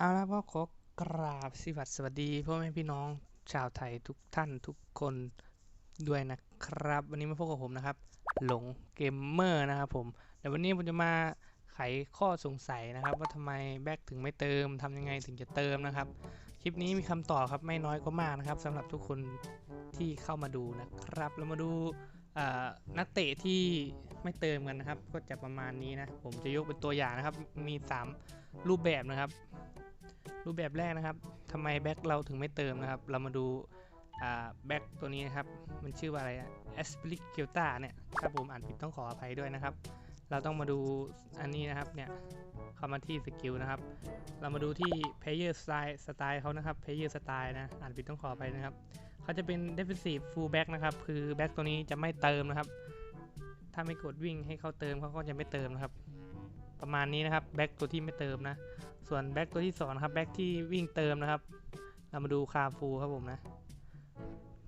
เอาละก็ขอกราบสวัสดีพ่อแม่พี่น้องชาวไทยทุกท่านทุกคนด้วยนะครับ วันนี้มาพบกับผมนะครับ หลงเกมเมอร์นะครับผมแต่วันนี้ผมจะมาไขข้อสงสัยนะครับ ว่าทำไมแบ็กถึงไม่เติมทำยังไงถึงจะเติมนะครับ คลิปนี้มีคำตอบครับไม่น้อยก็มากนะครับสำหรับทุกคนที่เข้ามาดูนะครับ เรามาดูนักเตะที่ไม่เติมกันนะครับ ก็จะประมาณนี้นะ ผมจะยกเป็นตัวอย่างนะครับ มี 3 รูปแบบนะครับ รูปแบบแรกนะครับทำไมแบ็คเราถึงไม่เติมนะครับ เรามาดูแบ็คตัวนี้นะครับ มันชื่อว่าอะไรอะ a s p l i c u t a เนี่ย ถ้าผมอ่านผิดต้องขออภัยด้วยนะครับ เราต้องมาดูอันนี้นะครับเนี่ยเข้ามาที่สกิลนะครับ เรามาดูที่ player style สไตล์เขานะครับ player style นะ อ่านผิดต้องขออภัยนะครับ เขาจะเป็น defensive full back นะครับ คือแบ็คตัวนี้จะไม่เติมนะครับ ถ้าไม่กดวิ่งให้เขาเติมเขาก็จะไม่เติมนะครับ ประมาณนี้นะครับแบ็คตัวที่ไม่เติมนะ ส่วนแบ็กตัวที่สองนะครับแบ็กที่วิ่งเติมนะครับ เรามาดูคาฟูครับผมนะ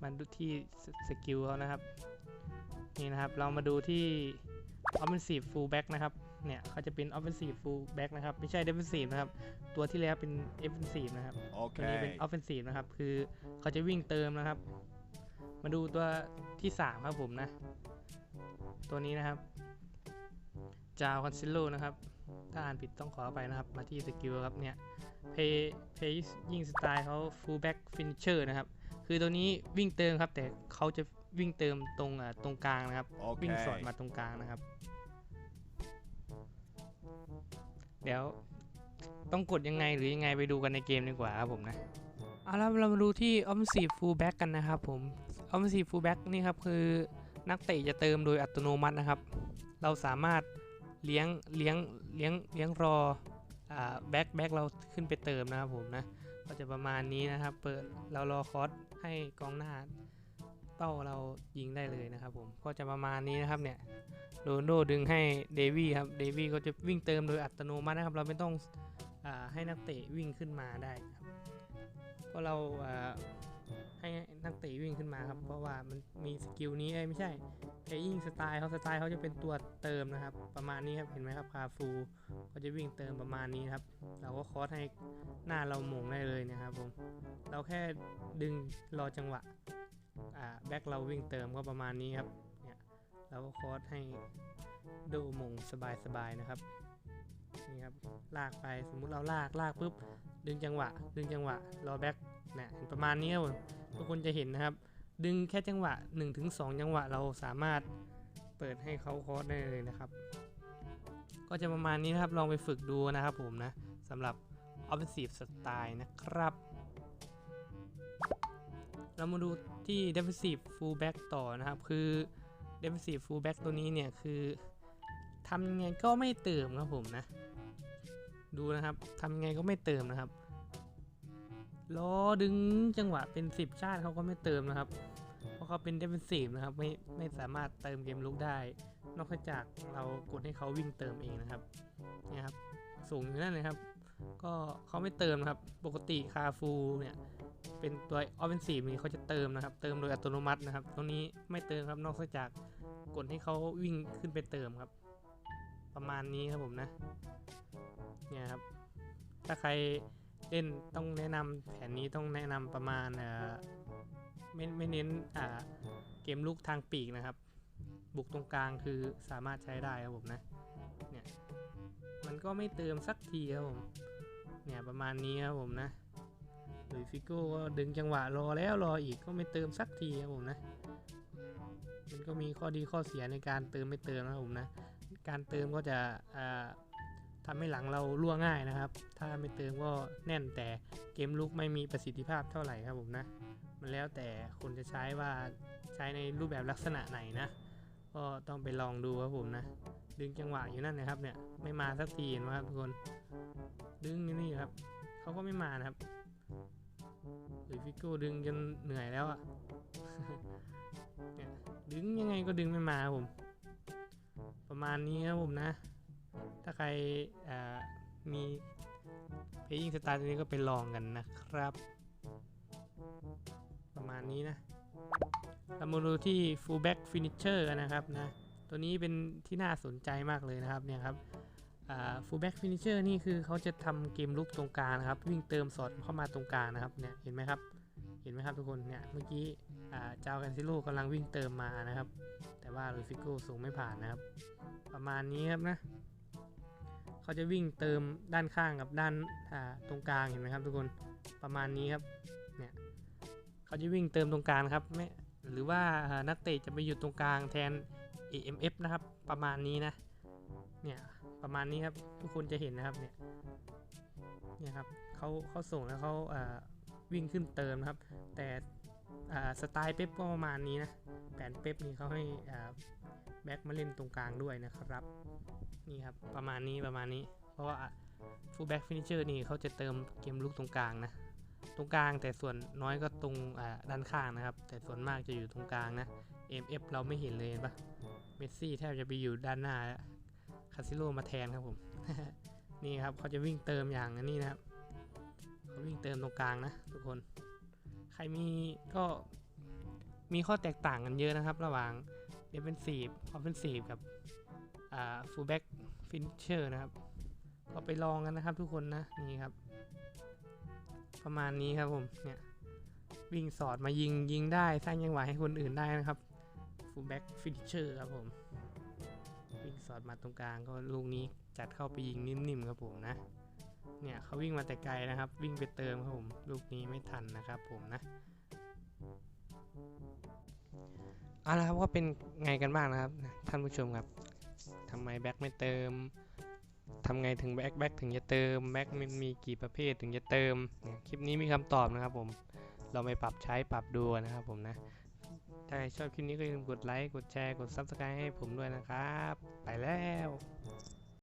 มาดูที่สสกิลเขานะครับนี่นะครับเรามาดูที่ offensive full back นะครับเนี่ยเขาจะเป็น offensive full back นะครับ ไม่ใช่ defensive นะครับ ตัวที่แล้วเป็น offensive นะครับตัวนี้เป็น Okay. offensive นะครับ คือเขาจะวิ่งเติมนะครับ มาดูตัวที่ 3 ครับผมนะ ตัวนี้นะครับ จาวคอนซิลโลนะครับ ถ้าอ่านผิดต้องขออภัยนะครับ มาที่สกิลครับเนี่ยเพย์เพย์ยิงสไตล์เขา full back finisher นะครับ คือตัวนี้วิ่งเติมครับ แต่เขาจะวิ่งเติมตรงอ่าตรงกลางนะครับวิ่งสอด Okay. มาตรงกลางนะครับ เดี๋ยวต้องกดยังไงหรือยังไงไปดูกันในเกมดีกว่าครับผมนะเอาละเรามาดูที่ offensive fullback กันนะครับผม offensive fullback นี่ครับคือนักเตะจะเติมโดยอัตโนมัตินะครับ เราสามารถ เลี้ยงเลี้ยงเลี้ยงเลี้ยงรออ่าแบ็คแบ็คเราขึ้นไปเติมนะครับผมนะก็จะประมาณนี้นะครับ เปิดเรารอคอร์สให้กองหน้าเป้าเรายิงได้เลยนะครับผมก็จะประมาณนี้นะครับเนี่ยโรนโดดึงให้เดวี่ครับเดวี่ก็จะวิ่งเติมโดยอัตโนมัตินะครับ เราไม่ต้องอให้นักเตะวิ่งขึ้นมาได้ครับเพราะเรา ให้นักเตะวิ่งขึ้นมาครับ เพราะว่ามันมีสกิลนี้เอ้ยไม่ใช่เพย์ยิงสไตล์เขาสไตล์เขาจะเป็นตัวเติมนะครับ ประมาณนี้ครับเห็นไหมครับคาฟูก็จะวิ่งเติมประมาณนี้ครับ เราก็คอสให้หน้าเราหมงได้เลยนะครับผมเราแค่ดึงรอจังหวะอ่าแบ็คเราวิ่งเติมก็ประมาณนี้ครับเนี่ยเราก็คอสให้ดูหมงสบายๆนะครับ นี่ครับลากไปสมมุติเราลากลากปุ๊บดึงจังหวะ ดึงจังหวะรอแบ็คเนี่ยเห็นประมาณนี้ครับทุกคนจะเห็นนะครับ ดึงแค่จังหวะ 1-2 จังหวะเราสามารถเปิดให้เขาคอร์สได้เลยนะครับ ก็จะประมาณนี้นะครับลองไปฝึกดูนะครับผมนะสำหรับ offensive style นะครับ เรามาดูที่ defensive fullback ต่อนะครับ คือ defensive fullback ตัวนี้เนี่ยคือทำยังไงก็ไม่เติมครับผมนะ ดูนะครับทำไงก็ไม่เติมนะครับล้อดึงจังหวะเป็น 10 ชาติเขาก็ไม่เติมนะครับ เพราะเขาเป็น defensive นะครับ ไม่ไม่สามารถเติมเกมลุกได้ นอกจากเรากดให้เขาวิ่งเติมเองนะครับนี่ครับ สูงอยู่นั่นเลยครับ ก็เขาไม่เติมนะครับ ปกติคาฟูเนี่ยเป็นตัว offensive นี่เขาจะเติมนะครับ เติมโดยอัตโนมัตินะครับ ตรงนี้ไม่เติมครับนอกจากกดให้เขาวิ่งขึ้นไปเติมครับ ประมาณนี้ครับผมนะ เนี่ยครับ ถ้าใครเล่นต้องแนะนำแผนนี้ต้องแนะนำประมาณเอ่อไม่ไม่เน้นอ่าเกมลุกทางปีกนะครับ บุกตรงกลางคือสามารถใช้ได้ครับผมนะ เนี่ย มันก็ไม่เติมสักทีครับผม เนี่ยประมาณนี้ครับผมนะหรือฟิโก้ก็ดึงจังหวะรอแล้วรออีกก็ไม่เติมสักทีครับผมนะ มันก็มีข้อดีข้อเสียในการเติมไม่เติมนะครับผมนะ การเติมก็จะอ่าทำให้หลังเรารั่วง่ายนะครับ ถ้าไม่เติมก็แน่นแต่เกมลุกไม่มีประสิทธิภาพเท่าไหร่ครับผมนะ มันแล้วแต่คนจะใช้ว่าใช้ในรูปแบบลักษณะไหนนะ ก็ต้องไปลองดูครับผมนะ ดึงจังหวะอยู่นั่นนะครับเนี่ย ไม่มาสักทีเห็นไหมครับทุกคน ดึงนี่ครับ เขาก็ไม่มานะครับหรือฟิโก้ดึงจนเหนื่อยแล้วอะเนี่ยดึงยังไงก็ดึงไม่มาครับผม ประมาณนี้ครับผมนะ ถ้าใครมีเพย์ยิงสไตล์ตัวนี้ก็ไปลองกันนะครับ ประมาณนี้นะเรามาดูที่ fullback finisher นนะครับนะ ตัวนี้เป็นที่น่าสนใจมากเลยนะครับเนี่ยครับฟูลแบ็กฟินิเชอร์นี่คือเขาจะทำเกมลุกตรงกลางครับ วิ่งเติมสอดเข้ามาตรงกลางนะครับเนี่ยเห็นไหมครับ เห็นไหมครับทุกคนเนี่ยเมื่อกี้เจ้ากันซิโร่กำลังวิ่งเติมมานะครับ แต่ว่าลูฟิโก้ส่งไม่ผ่านนะครับ ประมาณนี้ครับนะเขาจะวิ่งเติมด้านข้างกับด้านาตรงกลางเห็นไหมครับทุกคนประมาณนี้ครับเนี่ยเขาจะวิ่งเติมตรงกลางครับไม่หรือว่านักเตะจะไปอยู่ตรงกลางแทน AMF นะครับประมาณนี้นะเนี่ยประมาณนี้ครับทุกคนจะเห็นนะครับเนี่ยเนี่ยครับเขาเขาส่งแล้วเขาอ่า วิ่งขึ้นเติมนะครับ แต่สไตล์เป๊ปก็ประมาณนี้นะ แผนเป๊ปนี่เขาให้แบ็กมาเล่นตรงกลางด้วยนะครับ นี่ครับ ประมาณนี้ประมาณนี้ เพราะว่าฟูลแบ็กฟินิเชอร์นี่เขาจะเติมเกมลุกตรงกลางนะ ตรงกลางแต่ส่วนน้อยก็ตรงด้านข้างนะครับ แต่ส่วนมากจะอยู่ตรงกลางนะ MF เราไม่เห็นเลยเห็นปะเมสซี่แทบจะไปอยู่ด้านหน้าคาซิโลมาแทนครับผม นี่ครับเขาจะวิ่งเติมอย่างนี้นะครับ วิ่งเติมตรงกลางนะทุกคน ใครมีก็มีข้อแตกต่างกันเยอะนะครับ ระหว่าง defensive offensive กับอ่า fullback finisher นะครับ ก็ไปลองกันนะครับทุกคนนะนี่ครับ ประมาณนี้ครับผมเนี่ยวิ่งสอดมายิงยิงได้สร้างจังหวให้คนอื่นได้นะครับ fullback finisher ครับผมวิ่งสอดมาตรงกลางก็ลูกนี้จัดเข้าไปยิงนิ่มๆครับผมนะ เนี่ยเขาวิ่งมาแต่ไกลนะครับ วิ่งไปเติมครับผมลูกนี้ไม่ทันนะครับผมนะเอาละครับว่าเป็นไงกันบ้างนะครับท่านผู้ชมครับทำไมแบ็คไม่เติมทำไงถึงแบ็คแบ็คถึงจะเติมแบ็คมันมีกี่ประเภทถึงจะเติมเนี่ยคลิปนี้มีคำตอบนะครับผมเราไปปรับใช้ปรับดูนะครับผมนะถ้าใครชอบคลิปนี้ก็อย่าลืมกดไลค์กดแชร์กด Subscribe ให้ผมด้วยนะครับ ไปแล้ว